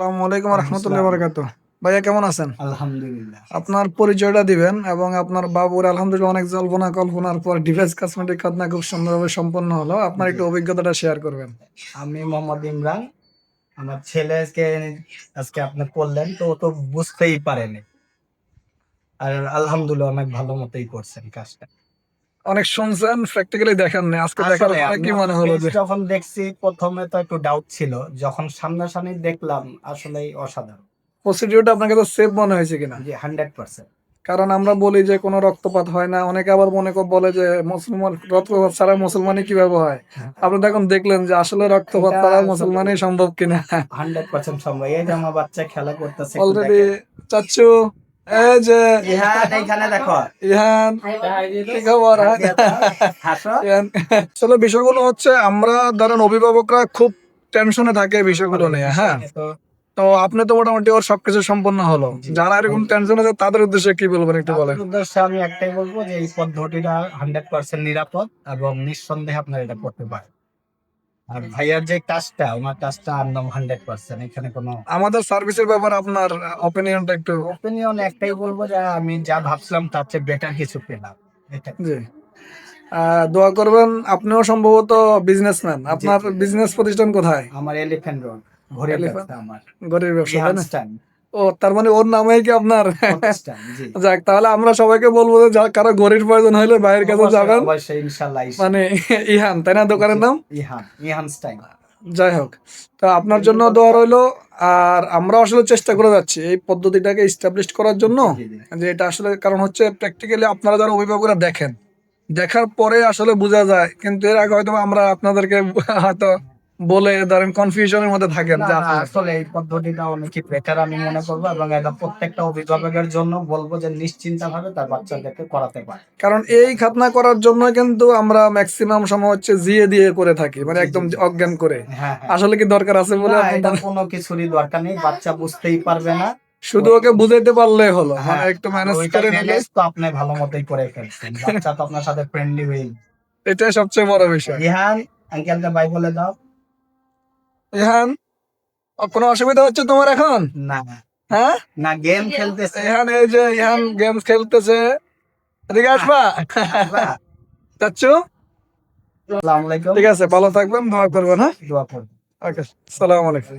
আসসালামু আলাইকুম রহমতুল্লাহ বরকাত ভাইয়া কেমন আছেন? আলহামদুলিল্লাহ। আপনার পরিচয়টা দিবেন এবং আপনার বাবুর আলহামদুলিল্লাহ অনেক জল্পনা কল্পনার পর ডিভাইস কসমেটিক খাতনা খুব সুন্দরভাবে সম্পন্ন হলো। আপনার একটু অভিজ্ঞতাটা শেয়ার করবেন। আমি মোহাম্মদ ইমরান। আমার ছেলেকে আজকে আপনি করলেন তো ও তো বুঝতেই পারেনি। আর আলহামদুলিল্লাহ অনেক ভালো মতোই করছেন কাজটা। অনেক শুনছেন প্র্যাকটিক্যালি দেখেন না আজকে দেখার পরে কি মনে হলো যে যখন দেখছি প্রথমে তো একটু ডাউট ছিল। যখন সামনাসামনি দেখলাম আসলেই অসাধারণ। প্রসিডিউরটা আপনার কাছে সেফ মনে হয়েছে কিনা? জি হান্ড্রেড পার্সেন্ট কারণ আমরা বলি যে কোনো রক্তপাত হয় না। অনেকে আবার মনে করে বলে যে মুসলমান রক্তপাত ছাড়া মুসলমানই কীভাবে হয়? আপনি তখন দেখলেন যে আসলে রক্তপাত ছাড়া মুসলমানই সম্ভব কিনা। হান্ড্রেড পার্সেন্ট সম্ভব। এই যে আমার বাচ্চা খেলা করতেছে অলরেডি দেখেন। চাচ্ছু এই যে ইহান এইখানে দেখো। ইহান কি খবর? হাসো। ইহান, আসলে বিষয়গুলো হচ্ছে আমরা ধরেন অভিভাবকরা খুব টেনশনে থাকে বিষয়গুলো নিয়ে হ্যাঁ? তো তো আপনি তো মোটামুটি ওর সবকিছু সম্পন্ন হলো। যারা এরকম টেনশন আছে তাদের উদ্দেশ্যে কি বলবেন একটু বলেন? উদ্দেশ্যে আমি একটাই বলব যে এই পদ্ধতিটা হান্ড্রেড পার্সেন্ট নিরাপদ এবং নিঃসন্দেহে আপনার এটা করতে পারেন। আর ভাইয়ার যে কাজটা ওনার কাজটা একদম হান্ড্রেড পার্সেন্ট এখানে কোনো আমাদের সার্ভিসের ব্যাপারে আপনার অপিনিয়নটা একটু অপিনিয়ন একটাই বলব যে আমি যা ভাবছিলাম তার চেয়ে বেটার কিছু পেলাম। এটা জি। দোয়া করবেন আপনিও সম্ভবত বিজনেসম্যান আপনার বিজনেস প্রতিষ্ঠান কোথায়? আমার এলিফ্যান্ট রোড ঘরে ব্যবসা আমার। ঘরের ব্যবসা ও তার মানে ওর নামেই কি আপনার? যাক তাহলে আমরা সবাইকে বলব যে কারও গরিব প্রয়োজন হলে বাইরের কাছে যাবেন। মানে ইহান তাই না দোকানের নাম? ইহান ইহানস্টাইন যাই হোক তো আপনার জন্য দোয়া রইল। আর আমরা আসলে চেষ্টা করে যাচ্ছি এই পদ্ধতিটাকে ইস্টাবলিশ করার জন্য। যে এটা আসলে কারণ হচ্ছে প্র্যাকটিক্যালি আপনারা যারা অভিভাবকরা দেখেন দেখার পরে আসলে বোঝা যায়। কিন্তু এর আগে হয়তো আমরা আপনাদেরকে হয়তো বলে ধরেন কনফিউশনের মধ্যে থাকেন যে আপনারা- আসলে এই পদ্ধতিটা অনেকই বেটার আমি মনে করব এবং এটা প্রত্যেকটা অভিভাবকের জন্য বলব যে নিশ্চিন্ত ভাবে তার বাচ্চাদেরকে করাতে পারে। কারণ এই খাতনা করার জন্য কিন্তু আমরা ম্যাক্সিমাম সময় হচ্ছে জিয়ে দিয়ে করে থাকি মানে একদম অজ্ঞান করে। হ্যাঁ হ্যাঁ। আসলে কি দরকার আছে বলে এটা কোনো কিছুরই দরকার নেই বাচ্চা বুঝতেই পারবে না। শুধু ওকে বুঝাইতে পারলে হলো মানে হ্যাঁ, একটু ম্যানেজ করে নিলে তো আপনি ভালো মতোই করে ফেলছেন। বাচ্চা তো আপনার সাথে ফ্রেন্ডলি হয়ে এটাই সবচেয়ে বড় বিষয়। ইহান আঙ্কেলকে বাই বলে দাও। ইহান কোনো অসুবিধা হচ্ছে তোমার এখন? না। হ্যাঁ? না গেম খেলতেছে। ইহান এই যে ইহান গেমস খেলতেছে। এদিকে আসবা? চাচ্ছু ঠিক আছে ভালো থাকবেন দোয়া করবেন হ্যাঁ? দোয়া করবেন। ওকে সালাম আলাইকুম।